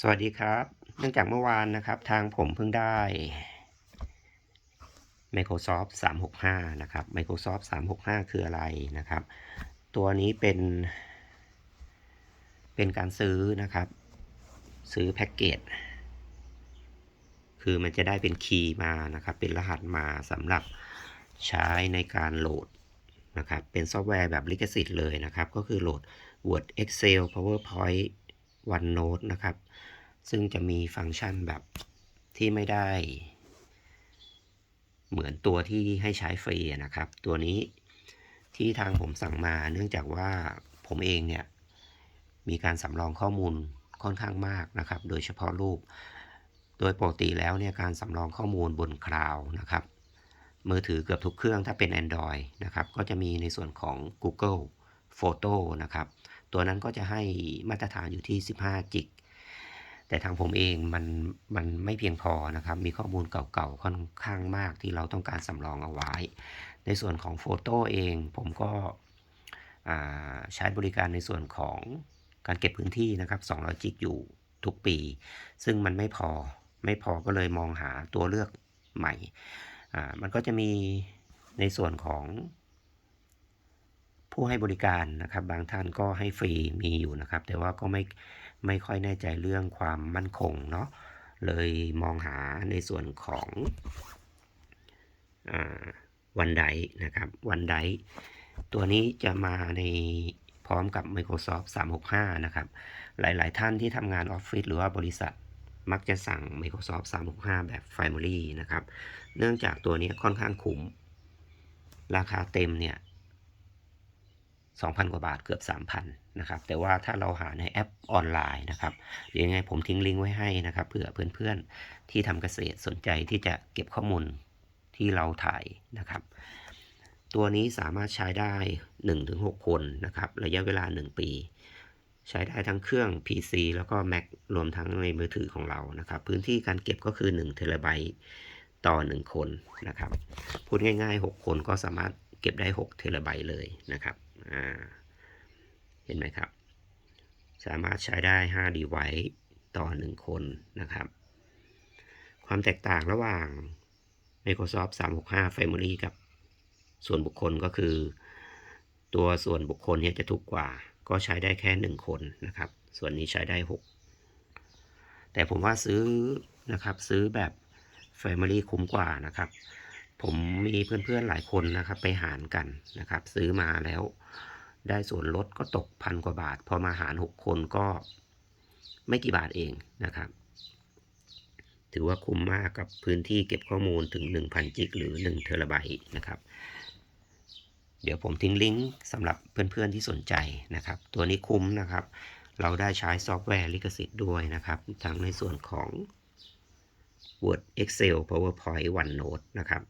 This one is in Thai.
สวัสดีครับ เนื่องจากเมื่อวานนะครับ ทางผมเพิ่งได้ Microsoft 365 นะครับ Microsoft 365 คืออะไรนะครับ ตัวนี้เป็น เป็นการซื้อนะครับ ซื้อแพ็กเกจ คือมันจะได้เป็นคีย์มานะครับ เป็นรหัสมาสำหรับใช้ในการโหลดนะครับ เป็นซอฟต์แวร์แบบลิขสิทธิ์เลยนะครับ ก็คือโหลด Word Excel PowerPoint OneNote นะครับ ซึ่งจะมีฟังก์ชันแบบที่ไม่ได้ เหมือนตัวที่ให้ใช้ฟรีนะครับ ตัวนี้ที่ทางผมสั่งมาเนื่องจากว่าผมเองเนี่ยมีการสำรองข้อมูลค่อนข้างมากนะครับ โดยเฉพาะรูป โดยปกติแล้วเนี่ยการสำรองข้อมูลบนคลาวนะครับ มือถือเกือบทุกเครื่องถ้าเป็น Android นะครับ ก็จะมีในส่วนของ Google Photo นะครับ ตัวนั้นก็จะให้มาตรฐานอยู่ที่ 15 จิก แต่ทางผมเองมันมันไม่เพียงพอนะครับ มีข้อมูลเก่าๆค่อนข้างมากที่เราต้องการสำรองเอาไว้ ในส่วนของโฟโต้เองผมก็ใช้บริการในส่วนของการเก็บพื้นที่นะครับ 200 จิกอยู่ทุกปี ซึ่งมันไม่พอไม่พอก็เลยมองหาตัวเลือกใหม่ มันก็จะมีในส่วนของ ผู้ให้บริการนะครับ บางท่านก็ให้ฟรีมีอยู่นะครับ แต่ว่าก็ไม่ไม่ค่อยแน่ใจเรื่องความมั่นคงเนาะเลยมองหาในส่วนของวันไดนะครับวันไดตัวนี้จะมาในพร้อมกับ Microsoft 365 นะครับ หลาย ๆ ท่านที่ทำงานออฟฟิศหรือว่าบริษัทมักจะสั่ง Microsoft 365 แบบ Family นะครับ เนื่องจากตัวนี้ค่อนข้างคุ้ม ราคาเต็มเนี่ย 2,000 กว่าบาทเกือบ 3,000นะครับแต่ว่าถ้าเราหาในแอปออนไลน์นะครับเดี๋ยวยังไงผมทิ้งลิงก์ไว้ให้นะครับเผื่อเพื่อนๆที่ทำเกษตรสนใจที่จะเก็บข้อมูลที่เราถ่ายนะครับ ตัวนี้สามารถใช้ได้ 1-6 คนนะครับระยะเวลา 1 ปีใช้ได้ทั้งเครื่อง PC แล้วก็ Mac รวมทั้งในมือถือของเรานะครับ พื้นที่การเก็บก็คือ1เทราไบต์ต่อ 1 คนนะครับ พูดง่าย ๆ 6 คนก็สามารถ เก็บได้6เทราไบต์เลยนะครับเห็นไหมครับ สามารถใช้ได้5 device ต่อ 1 คนนะครับ ความแตกต่างระหว่าง Microsoft 365 Family กับส่วนบุคคลก็คือ ตัวส่วนบุคคลเนี่ยจะถูกกว่า ก็ใช้ได้แค่ 1 คนนะครับ ส่วนนี้ใช้ได้ 6 แต่ผมว่าซื้อนะครับซื้อแบบ Family คุ้มกว่านะครับ ผมมีเพื่อนๆหลายคนนะครับ ไปหารกันนะครับ ซื้อมาแล้ว ได้ส่วนลดก็ตกพันกว่าบาท พอมาหาร6คนก็ไม่กี่บาทเองนะครับ ถือว่าคุ้มมากกับพื้นที่เก็บข้อมูลถึง 1,000 จิก หรือ 1 เทราไบต์นะครับ เดี๋ยวผมทิ้งลิงก์สำหรับเพื่อนๆที่สนใจนะครับ ตัวนี้คุ้มนะครับ เราได้ใช้ซอฟต์แวร์ลิขสิทธิ์ด้วยนะครับ ทั้งในส่วนของ Word Excel PowerPoint OneNote นะครับ